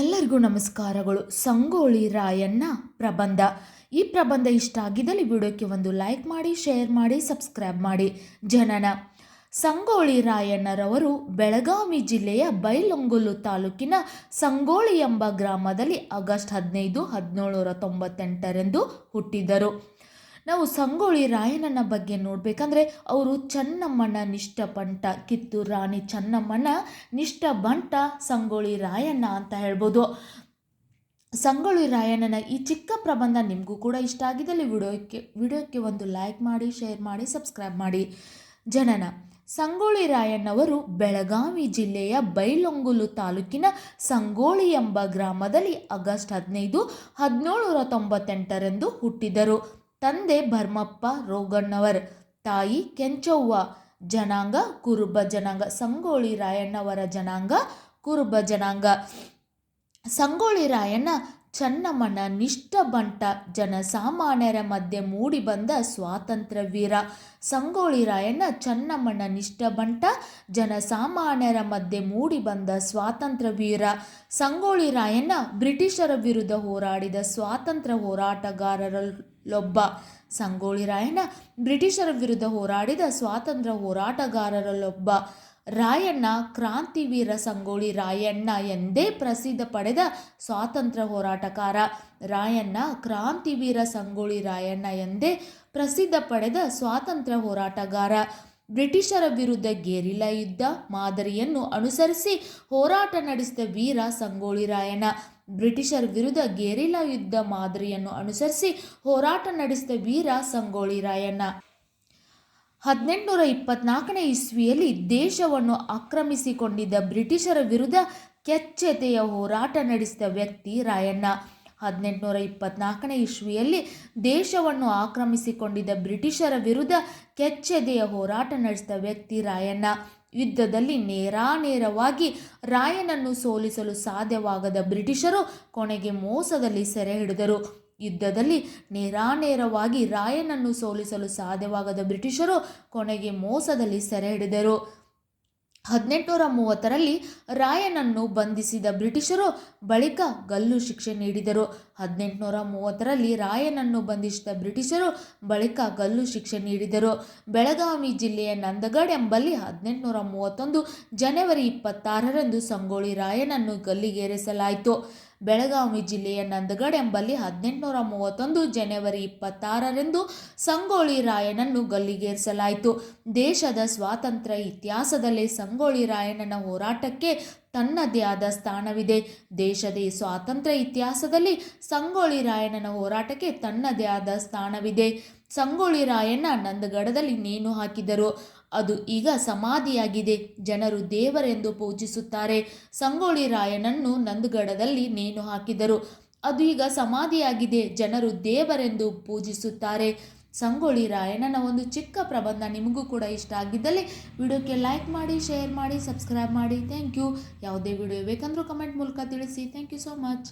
ಎಲ್ಲರಿಗೂ ನಮಸ್ಕಾರಗಳು. ಸಂಗೋಳಿ ರಾಯಣ್ಣ ಪ್ರಬಂಧ. ಈ ಪ್ರಬಂಧ ಇಷ್ಟ ಆಗಿದ್ದಲ್ಲಿ ವಿಡಿಯೋಕ್ಕೆ ಒಂದು ಲೈಕ್ ಮಾಡಿ, ಶೇರ್ ಮಾಡಿ, ಸಬ್ಸ್ಕ್ರೈಬ್ ಮಾಡಿ. ಜನನ. ಸಂಗೋಳಿ ರಾಯಣ್ಣರವರು ಬೆಳಗಾವಿ ಜಿಲ್ಲೆಯ ಬೈಲೊಂಗುಲು ತಾಲೂಕಿನ ಸಂಗೋಳಿ ಎಂಬ ಗ್ರಾಮದಲ್ಲಿ ಆಗಸ್ಟ್ ಹದಿನೈದು ಹದಿನೇಳುನೂರ ತೊಂಬತ್ತೆಂಟರಂದು ಹುಟ್ಟಿದರು ನಾವು ಸಂಗೊಳ್ಳಿ ರಾಯಣ್ಣನ ಬಗ್ಗೆ ನೋಡಬೇಕಂದ್ರೆ ಅವರು ಚೆನ್ನಮ್ಮನ ನಿಷ್ಠಪಂಟ ಕಿತ್ತೂರು ರಾಣಿ ಚೆನ್ನಮ್ಮನ ನಿಷ್ಠ ಬಂಟ, ಸಂಗೊಳ್ಳಿ ರಾಯಣ್ಣ ಅಂತ ಹೇಳ್ಬೋದು. ಸಂಗೊಳ್ಳಿ ರಾಯಣ್ಣನ ಈ ಚಿಕ್ಕ ಪ್ರಬಂಧ ನಿಮಗೂ ಕೂಡ ಇಷ್ಟ ಆಗಿದ್ದಲ್ಲಿ ವಿಡಿಯೋಕ್ಕೆ ವಿಡಿಯೋಕ್ಕೆ ಒಂದು ಲೈಕ್ ಮಾಡಿ ಶೇರ್ ಮಾಡಿ ಸಬ್ಸ್ಕ್ರೈಬ್ ಮಾಡಿ. ಜನನ ಸಂಗೋಳಿ ರಾಯಣ್ಣವರು ಬೆಳಗಾವಿ ಜಿಲ್ಲೆಯ ಬೈಲೊಂಗುಲು ತಾಲೂಕಿನ ಸಂಗೋಳಿ ಎಂಬ ಗ್ರಾಮದಲ್ಲಿ ಆಗಸ್ಟ್ ಹದಿನೈದು, ಹದಿನೇಳು ನೂರ ತೊಂಬತ್ತೆಂಟರಂದು ಹುಟ್ಟಿದರು. ತಂದೆ ಭರ್ಮಪ್ಪ ರೋಗಣ್ಣವರ್, ತಾಯಿ ಕೆಂಚವ್ವ, ಜನಾಂಗ ಕುರುಬ ಜನಾಂಗ, ಸಂಗೋಳಿ ರಾಯಣ್ಣವರ ಜನಾಂಗ ಕುರುಬ ಜನಾಂಗ. ಸಂಗೋಳಿ ರಾಯಣ್ಣ ಚನ್ನಮ್ಮನ ನಿಷ್ಠಬಂಟ ಜನಸಾಮಾನ್ಯರ ಮಧ್ಯೆ ಮೂಡಿಬಂದ ಸ್ವಾತಂತ್ರ್ಯ ವೀರ. ಸಂಗೋಳಿ ರಾಯಣ್ಣ ಚನ್ನಮ್ಮನ ನಿಷ್ಠಬಂಟ ಜನಸಾಮಾನ್ಯರ ಮಧ್ಯೆ ಮೂಡಿಬಂದ ಸ್ವಾತಂತ್ರ್ಯ ವೀರ. ಸಂಗೋಳಿ ರಾಯಣ್ಣ ಬ್ರಿಟಿಷರ ವಿರುದ್ಧ ಹೋರಾಡಿದ ಸ್ವಾತಂತ್ರ್ಯ ಹೋರಾಟಗಾರರಲ್ಲೊಬ್ಬ ಸಂಗೋಳಿ ರಾಯಣ್ಣ ಬ್ರಿಟಿಷರ ವಿರುದ್ಧ ಹೋರಾಡಿದ ಸ್ವಾತಂತ್ರ್ಯ ಹೋರಾಟಗಾರರಲ್ಲೊಬ್ಬ ರಾಯಣ್ಣ ಕ್ರಾಂತಿವೀರ ಸಂಗೋಳಿ ರಾಯಣ್ಣ ಎಂದೇ ಪ್ರಸಿದ್ಧ ಪಡೆದ ಸ್ವಾತಂತ್ರ್ಯ ಹೋರಾಟಗಾರ. ರಾಯಣ್ಣ ಕ್ರಾಂತಿವೀರ ಸಂಗೋಳಿ ರಾಯಣ್ಣ ಎಂದೇ ಪ್ರಸಿದ್ಧ ಪಡೆದ ಸ್ವಾತಂತ್ರ್ಯ ಹೋರಾಟಗಾರ. ಬ್ರಿಟಿಷರ ವಿರುದ್ಧ ಗೆರಿಲಾ ಯುದ್ಧ ಮಾದರಿಯನ್ನು ಅನುಸರಿಸಿ ಹೋರಾಟ ನಡೆಸಿದ ವೀರ ಸಂಗೋಳಿ ರಾಯಣ್ಣ. ಬ್ರಿಟಿಷರ ವಿರುದ್ಧ ಗೆರಿಲ್ಲಾ ಯುದ್ಧ ಮಾದರಿಯನ್ನು ಅನುಸರಿಸಿ ಹೋರಾಟ ನಡೆಸಿದ ವೀರ ಸಂಗೊಳ್ಳಿ ರಾಯಣ್ಣ. ಹದಿನೆಂಟುನೂರ ಇಪ್ಪತ್ನಾಲ್ಕನೇ ಇಸ್ವಿಯಲ್ಲಿ ದೇಶವನ್ನು ಆಕ್ರಮಿಸಿಕೊಂಡಿದ್ದ ಬ್ರಿಟಿಷರ ವಿರುದ್ಧ ಕೆಚ್ಚೆತೆಯ ಹೋರಾಟ ನಡೆಸಿದ ವ್ಯಕ್ತಿ ರಾಯಣ್ಣ. ಹದಿನೆಂಟುನೂರ ಇಪ್ಪತ್ನಾಲ್ಕನೇ ಇಸ್ವಿಯಲ್ಲಿ ದೇಶವನ್ನು ಆಕ್ರಮಿಸಿಕೊಂಡಿದ್ದ ಬ್ರಿಟಿಷರ ವಿರುದ್ಧ ಕೆಚ್ಚೆದೆಯ ಹೋರಾಟ ನಡೆಸಿದ ವ್ಯಕ್ತಿ ರಾಯಣ್ಣ. ಯುದ್ಧದಲ್ಲಿ ನೇರಾನೇರವಾಗಿ ರಾಯನನ್ನು ಸೋಲಿಸಲು ಸಾಧ್ಯವಾಗದ ಬ್ರಿಟಿಷರು ಕೊನೆಗೆ ಮೋಸದಲ್ಲಿ ಸೆರೆ ಹಿಡಿದರು. ಯುದ್ಧದಲ್ಲಿ ನೇರಾನೇರವಾಗಿ ರಾಯನನ್ನು ಸೋಲಿಸಲು ಸಾಧ್ಯವಾಗದ ಬ್ರಿಟಿಷರು ಕೊನೆಗೆ ಮೋಸದಲ್ಲಿ ಸೆರೆ ಹಿಡಿದರು. ಹದಿನೆಂಟುನೂರ ಮೂವತ್ತರಲ್ಲಿ ರಾಯನನ್ನು ಬಂಧಿಸಿದ ಬ್ರಿಟಿಷರು ಬಳಿಕ ಗಲ್ಲು ಶಿಕ್ಷೆ ನೀಡಿದರು. ಹದಿನೆಂಟುನೂರ ಮೂವತ್ತರಲ್ಲಿ ರಾಯನನ್ನು ಬಂಧಿಸಿದ ಬ್ರಿಟಿಷರು ಬಳಿಕ ಗಲ್ಲು ಶಿಕ್ಷೆ ನೀಡಿದರು. ಬೆಳಗಾವಿ ಜಿಲ್ಲೆಯ ನಂದಗಡ್ ಎಂಬಲ್ಲಿ ಹದಿನೆಂಟುನೂರ ಮೂವತ್ತೊಂದು ಜನವರಿ ಇಪ್ಪತ್ತಾರರಂದು ಸಂಗೊಳ್ಳಿ ರಾಯನನ್ನು ಗಲ್ಲಿಗೇರಿಸಲಾಯಿತು. ಬೆಳಗಾವಿ ಜಿಲ್ಲೆಯ ನಂದಗಡ್ ಎಂಬಲ್ಲಿ ಹದಿನೆಂಟುನೂರ ಮೂವತ್ತೊಂದು ಜನವರಿ ಇಪ್ಪತ್ತಾರರಂದು ಸಂಗೊಳ್ಳಿ ರಾಯನನ್ನು ಗಲ್ಲಿಗೇರಿಸಲಾಯಿತು. ದೇಶದ ಸ್ವಾತಂತ್ರ್ಯ ಇತಿಹಾಸದಲ್ಲಿ ಸಂಗೊಳ್ಳಿ ರಾಯಣ್ಣನ ಹೋರಾಟಕ್ಕೆ ತನ್ನದೇ ಆದ ಸ್ಥಾನವಿದೆ. ದೇಶದ ಸ್ವಾತಂತ್ರ್ಯ ಇತಿಹಾಸದಲ್ಲಿ ಸಂಗೊಳ್ಳಿ ರಾಯಣ್ಣನ ಹೋರಾಟಕ್ಕೆ ತನ್ನದೇ ಆದ ಸ್ಥಾನವಿದೆ. ಸಂಗೊಳ್ಳಿ ರಾಯಣ್ಣ ನಂದಗಡದಲ್ಲಿ ನೇಣು ಹಾಕಿದರು. ಅದು ಈಗ ಸಮಾಧಿಯಾಗಿದೆ. ಜನರು ದೇವರೆಂದು ಪೂಜಿಸುತ್ತಾರೆ. ಸಂಗೊಳ್ಳಿ ರಾಯನನ್ನು ನಂದಗಡದಲ್ಲಿ ನೇಣು ಹಾಕಿದರು. ಅದು ಈಗ ಸಮಾಧಿಯಾಗಿದೆ. ಜನರು ದೇವರೆಂದು ಪೂಜಿಸುತ್ತಾರೆ. ಸಂಗೊಳ್ಳಿ ರಾಯಣ್ಣನ ಒಂದು ಚಿಕ್ಕ ಪ್ರಬಂಧ ನಿಮಗೂ ಕೂಡ ಇಷ್ಟ ಆಗಿದ್ದಲ್ಲಿ ವಿಡಿಯೋಕ್ಕೆ ಲೈಕ್ ಮಾಡಿ, ಶೇರ್ ಮಾಡಿ, ಸಬ್ಸ್ಕ್ರೈಬ್ ಮಾಡಿ. Thank you. ಯಾವುದೇ ವಿಡಿಯೋ ಬೇಕಂದರೂ ಕಮೆಂಟ್ ಮೂಲಕ ತಿಳಿಸಿ. Thank you so much.